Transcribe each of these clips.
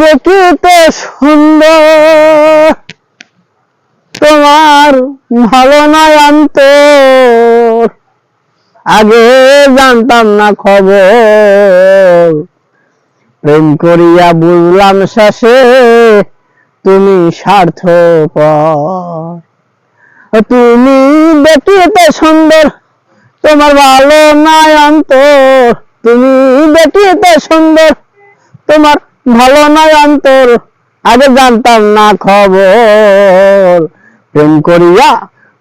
দেখিতে সুন্দর। তোমার ভালো নয় অন্তর। আগে জানতাম না খবর। প্রেম করিয়া বুঝলাম শেষে তুমি স্বার্থ তুমি দেখিতে সুন্দর, তোমার ভালো নয় অন্তর। তুমি দেখিতে সুন্দর, তোমার ভালো নয় অন্তর, আগে জানতাম না খবর। প্রেম করিয়া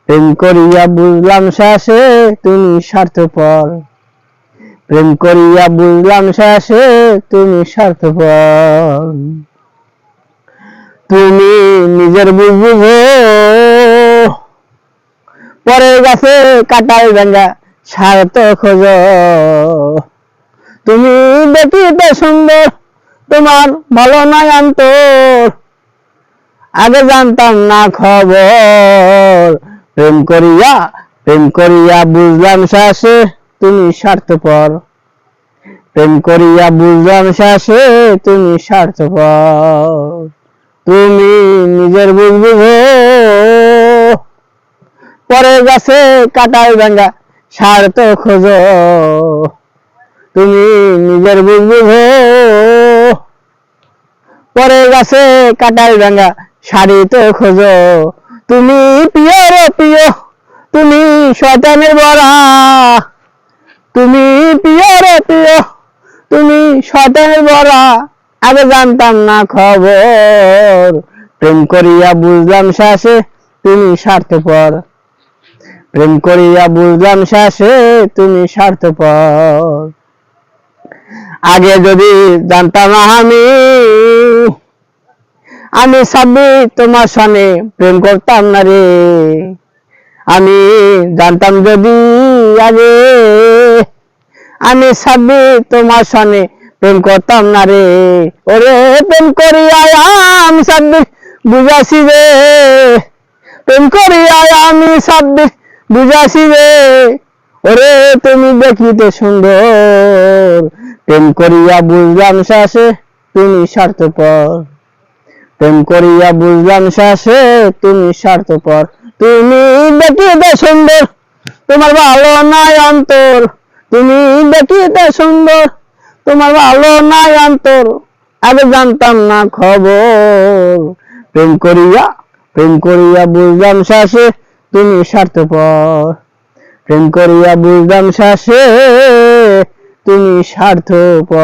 প্রেম করিয়া বুঝলাম শেষে তুমি স্বার্থপর। প্রেম করিয়া বুঝলাম শেষে তুমি স্বার্থপর। তুমি নিজের বুঝ বুঝো। পরের গাছে কাটাই ভাঙ্গা স্বার্থ খোঁজ। তুমি দেখি দেখিতে সুন্দর তোমার ভালো নয় অন্তর। আগে জানতাম না খবর। প্রেম করিয়া প্রেম করিয়া বুঝলাম শেষে তুমি স্বার্থপর। প্রেম করিয়া বুঝলাম শেষে তুমি স্বার্থপর। তুমি নিজের বুঝ পরের গাছে কাটাই ভাঙ্গা স্বার্থ খোঁজো। তুমি নিজের বুঝো। পরের গাছে কাটাই ভাঙ্গা শাড়ি তো খোঁজো। তুমি প্রিয় রে প্রিয়, তুমি শয়তানের বড়া। তুমি প্রিয় রে প্রিয়, তুমি শয়তানের বড়া। আগে জানতাম না খবর, প্রেম করিয়া বুঝলাম শেষে তুমি স্বার্থপর। প্রেম করিয়া বুঝলাম শেষে তুমি স্বার্থপর। আগে যদি জানতাম আমি আমি সাবি তোমার সনে প্রেম করতাম না রে। আমি জানতাম যদি আগে, আমি সাবি তোমার সনে প্রেম করতাম না রে। ওরে প্রেম করিয়া আমি সাবি বুঝাছি রে। প্রেম করিয়া আমি সাবি বুঝাছি রে। ওরে তুমি দেখিতে সুন্দর। প্রেম করিয়া বুঝলাম শেষে তুমি স্বার্থপর। প্রেম করিয়া বুঝলাম শেষে তুমি স্বার্থপর। তুমি দেখিতে সুন্দর, তোমার ভালো নাই অন্তর। তুমি দেখিতে সুন্দর, তোমার ভালো নাই অন্তর। আগে জানতাম না খবর। প্রেম করিয়া প্রেম করিয়া বুঝলাম শেষে তুমি স্বার্থপর। প্রেম করিয়া বুঝলাম শেষে তুমি স্বার্থপর।